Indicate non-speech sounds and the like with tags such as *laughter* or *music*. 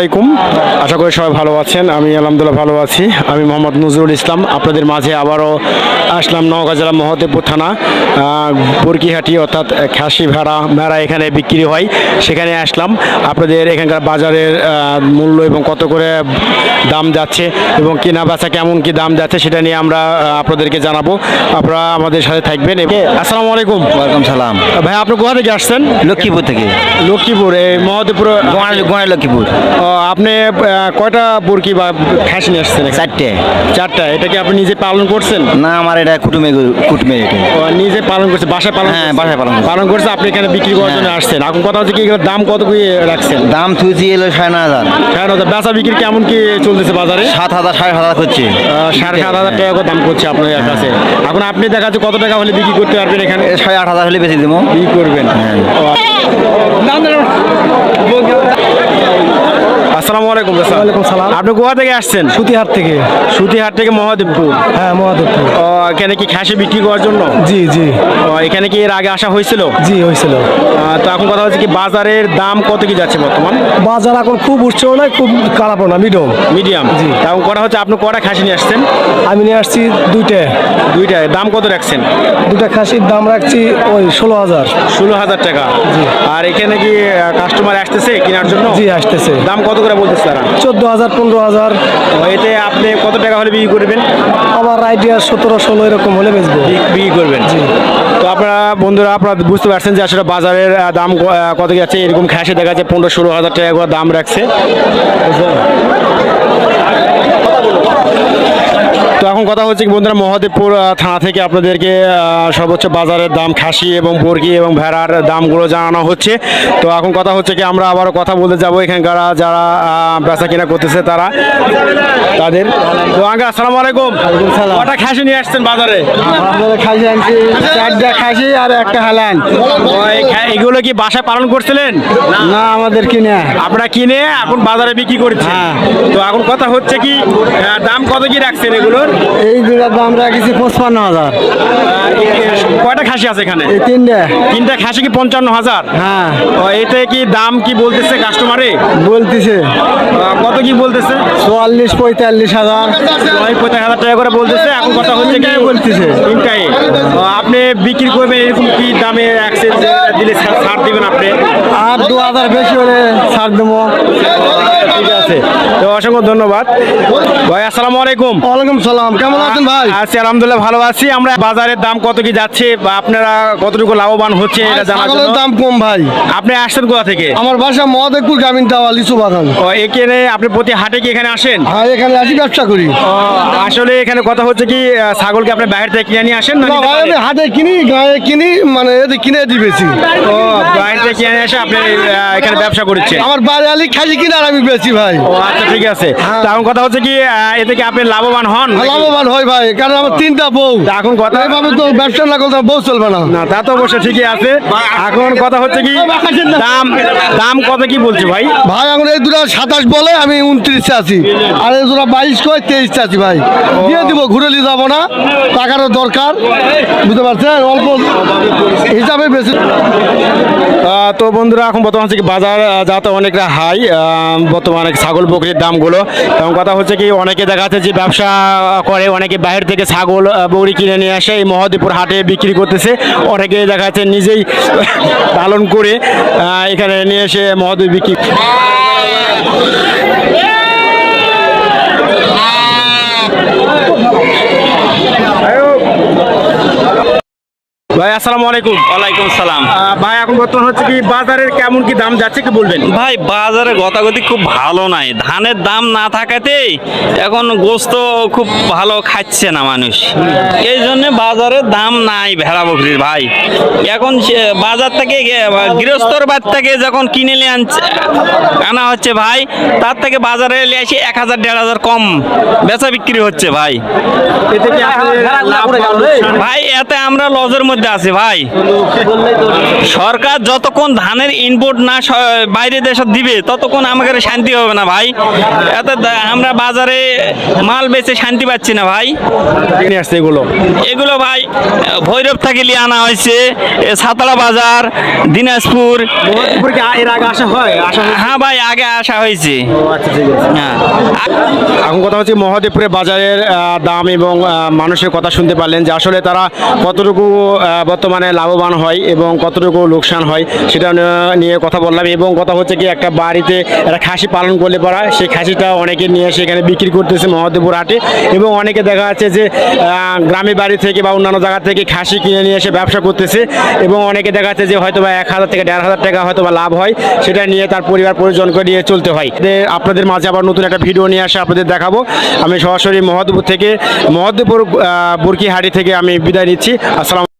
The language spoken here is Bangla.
আলাইকুম। আশা করি সবাই ভালো আছেন। আমি আলহামদুলিল্লাহ ভালো আছি। আমি মোহাম্মদ নজরুল ইসলাম। আপনাদের মাঝে আবারও আসলাম নওগাঁ জেলা মহদেবপুর থানা বরকিহাটি অর্থাৎ খাসি ভেড়া ভেড়া এখানে বিক্রি হয়। সেখানে আসলাম। আপনাদের এখানকার বাজারের মূল্য এবং কত করে দাম যাচ্ছে এবং কেনা বেচা কেমন কি দাম যাচ্ছে সেটা নিয়ে আমরা আপনাদেরকে জানাব। আপনারা আমাদের সাথে থাকবেন। আসসালামু আলাইকুম। ওয়ালাইকুম সালাম। ভাই আপনি কোথা থেকে আসছেন? লক্ষ্মীপুর থেকে। লক্ষ্মীপুর এই মহদেবপুর গোয়াল গোয়াল লক্ষ্মীপুর। আপনি কয়টা বুরকি বা নিয়ে আসছেন? চারটে। চারটা। এটা কি আপনি নিজে পালন করছেন? না আমার এটা কুটুমে কুটুমে এটা। নিজে পালন করছে বাসায় পালন হ্যাঁ? বাসায় পালন পালন করছে আপনি এখানে বিক্রি করার জন্য হ্যাঁ। আসছেন। এখন কথা হচ্ছে কি দাম কত করে রাখছেন? দাম থুইছি এলো সাড়ে নয় হাজার। সাড়ে হাজার। বেচা বিক্রি কেমন কি চলতেছে বাজারে? সাত হাজার সাড়ে সাত হাজার করছে। সাড়ে সাত হাজার টাকা করে দাম করছে আপনার কাছে। এখন আপনি দেখা যাচ্ছে কত টাকা হলে বিক্রি করতে পারবেন এখানে? সাড়ে আট হাজার হলে বেশি দেবো। বিক্রি করবেন। হ্যাঁ। ও, আসসালামু আলাইকুম ওয়ালাইকুম সালাম। আপনি গোয়া থেকে আসছেন? সুতিহাট থেকে। সুতিহাট থেকে মহাদেবপুর। হ্যাঁ মহাদেবপুর। ও, এখানে কি খাসি বিক্রি করার জন্য? জি জি। ও, এখানে কি এর আগে আসা হয়েছিল? জি হয়েছিল। তো এখন কথা হচ্ছে কি বাজারের দাম কত কি যাচ্ছে বর্তমান? বাজার এখন খুব উঠছেও না খুব খারাপও না মিডিয়াম। মিডিয়াম। জি। এখন করা হচ্ছে আপনি কটা খাসি নিয়ে আসছেন? আমি নিয়ে আসছি দুইটা। দুইটা দাম কত রাখছেন? দুটা খাসির দাম রাখছি ওই ষোলো হাজার। ষোলো হাজার টাকা। আর এখানে কি কাস্টমার আসতেছে কেনার জন্য? জি আসতেছে। দাম কত করে বলতেছে তারা? চোদ্দ হাজার পনেরো হাজার। এতে আপনি কত টাকা হলে বিক্রি করবেন? আমার আইডিয়া সতেরো ষোলো এরকম হলে বেচবো। বিক্রি করবেন। তো আপনারা বন্ধুরা আপনারা বুঝতে পারছেন যে আসলে বাজারের দাম কত যাচ্ছে এরকম খ্যাসে দেখা যাচ্ছে পনেরো ষোলো হাজার টাকা করে দাম রাখছে। কথা হচ্ছে বন্ধুরা মহাদেবপুর থানা থেকে আপনাদেরকে সর্বোচ্চ বাজারের দাম খাসি এবং বর্গি এবং ভেড়ার দামগুলো জানানো হচ্ছে। তো এখন কথা হচ্ছে কি আমরা আবারও কথা বলতে যাব এখানকার যারা বেচা কিনা করতেছে তারা। তাদের। তো আগে আসসালামু আলাইকুম। কটা খাসি নিয়ে আসছেন বাজারে? খাসি আনছি চারটা খাসি আর একটা হালান। এগুলো কি বাসায় পালন করছিলেন? না আমাদের কিনে। আপনারা কিনে এখন বাজারে বিক্রি করছেন? হ্যাঁ। তো এখন কথা হচ্ছে কি দাম কত কি রাখছেন এগুলোর? এইগুলোর দাম রাখছি পঁচপান্ন হাজার। কয়টা খাসি আছে এখানে? এই তিনটা। তিনটা খাসি কি পঞ্চান্ন হাজার? হ্যাঁ। এতে কি দাম কি বলতেছে কাস্টমারে বলতেছে। কত কি বলতেছে? চুয়াল্লিশ পঁয়তাল্লিশ হাজার। পঁচাশ হাজার টাকা করে বলতেছে। এখন কথা হচ্ছে কি বলতেছে। তিনটাই। আপনি বিক্রি করবেন এরকম কি দামে দিলে ছাড় দিবেন আপনি? আর দু হাজার বেশি হলে ছাড় দেবো। ঠিক আছে। অসংখ্য ধন্যবাদ। ভাই আসসালামু আলাইকুম। ওয়ালাইকুম সালাম। কেমন আছেন ভাই? আছি আলহামদুলিল্লাহ ভালো আছি। আমরা বাজারের দাম কত কি যাচ্ছে বা আপনারা কতটুকু লাভবান হচ্ছে এটা জানার জন্য। দাম কম ভাই। আপনি আসছেন কোথা থেকে? আমার বাসা মহাদেবপুর গ্রামীণ টাওয়া লিচু বাগান। ও এখানে আপনি প্রতি হাটে কি এখানে আসেন? হ্যাঁ এখানে আসি ব্যবসা করি। আসলে এখানে কথা হচ্ছে কি ছাগলকে আপনি বাইরে থেকে কিনে নিয়ে আসেন না ভাই আমি হাটে কিনি গায়ে কিনি মানে এতে কিনে দিই বেশি। ও বাইরে থেকে কিনে এসে আপনি এখানে ব্যবসা করছেন। আমার বাড়ি আলি খাসি কিনে আর আমি বেশি ভাই। ও আচ্ছা ঠিক আছে। হ্যাঁ। তো এখন কথা হচ্ছে কি এতে কি আপনি লাভবান হন লাভবান হয় ভাই কারণ আমার তিনটা বউ। এখন কথা এইভাবে তো ব্যবসা না করতে বউ চলবে না। না তা তো অবশ্যই ঠিকই আছে। এখন কথা হচ্ছে কি দাম দাম কত কি বলছে ভাই? ভাই এখন এই দুটা সাতাশ বলে আমি উনত্রিশে আছি। আর এই দুটা বাইশ কয় তেইশে আছি ভাই। দিয়ে দিব ঘুরে নিয়ে যাব না। টাকারও দরকার। বুঝতে পারছেন? অল্প হিসাবে বেশি। তো বন্ধুরা এখন বর্তমান হচ্ছে কি বাজার যাতে অনেকটা হাই বর্তমানে ছাগল বকরির দামগুলো। এবং কথা হচ্ছে কি, অনেকে দেখা যাচ্ছে যে ব্যবসা করে, অনেকে বাইরে থেকে ছাগল বৌড়ি কিনে নিয়ে আসে, এই মহাদেবপুর হাটে বিক্রি করতেছে। অনেকে দেখা যাচ্ছে নিজেই *laughs* পালন করে এখানে নিয়ে এসে মহাদেব বিক্রি ভাই আসসালামু আলাইকুম। ওয়ালাইকুম সালাম। ভাই এখন বর্তমান হচ্ছে কি বাজারের কেমন কি দাম যাচ্ছে কি বলবেন? ভাই বাজারে গতাগতি খুব ভালো নাই। ধানের দাম না থাকাতে এখন গোস্ত খুব ভালো খাচ্ছে না মানুষ। এই জন্য বাজারে দাম নাই ভেড়া বকরির ভাই। এখন বাজার থেকে গৃহস্থর বাদ থেকে যখন কিনে নিয়ে আনছে আনা হচ্ছে ভাই তার থেকে বাজারে এলে এসে এক হাজার দেড় হাজার কম বেচা বিক্রি হচ্ছে ভাই? ভাই এতে আমরা লজের মধ্যে মধ্যে আছে ভাই। সরকার যতক্ষণ ধানের ইনপুট না বাইরে দেশে দিবে ততক্ষণ আমাদের শান্তি হবে না ভাই। এত আমরা বাজারে মাল বেচে শান্তি পাচ্ছি না ভাই। এগুলো। এগুলো ভাই ভৈরব থেকে নিয়ে আনা হয়েছে সাতলা বাজার দিনাজপুর। হয়? ভাই আগে আসা হয়েছে। আচ্ছা হ্যাঁ। এখন কথা হচ্ছে মহাদেবপুরে বাজারের দাম এবং মানুষের কথা শুনতে পারলেন যে আসলে তারা কতটুকু বর্তমানে লাভবান হয় এবং কতটুকু লোকসান হয় সেটা নিয়ে- কথা বললাম। এবং কথা হচ্ছে কি, একটা বাড়িতে একটা খাসি পালন করলে পরা সেই খাসিটা অনেকে নিয়ে এসে এখানে বিক্রি করতেছে মহাদেবপুর হাটে। এবং অনেকে দেখা যাচ্ছে যে গ্রামে বাড়ি থেকে বা অন্যান্য জায়গা থেকে খাসি কিনে নিয়ে এসে ব্যবসা করতেছে। এবং অনেকে দেখা যাচ্ছে যে হয়তো বা এক হাজার থেকে দেড় হাজার টাকা হয়তো বা লাভ হয়, সেটা নিয়ে তার পরিবার পরিজনকে নিয়ে চলতে হয়। আপনাদের মাঝে আবার নতুন একটা ভিডিও নিয়ে আসে আপনাদের দেখাবো। আমি সরাসরি মহাদেবপুর থেকে, মহাদেবপুর বরকিহাটি থেকে আমি বিদায় নিচ্ছি। আসসালাম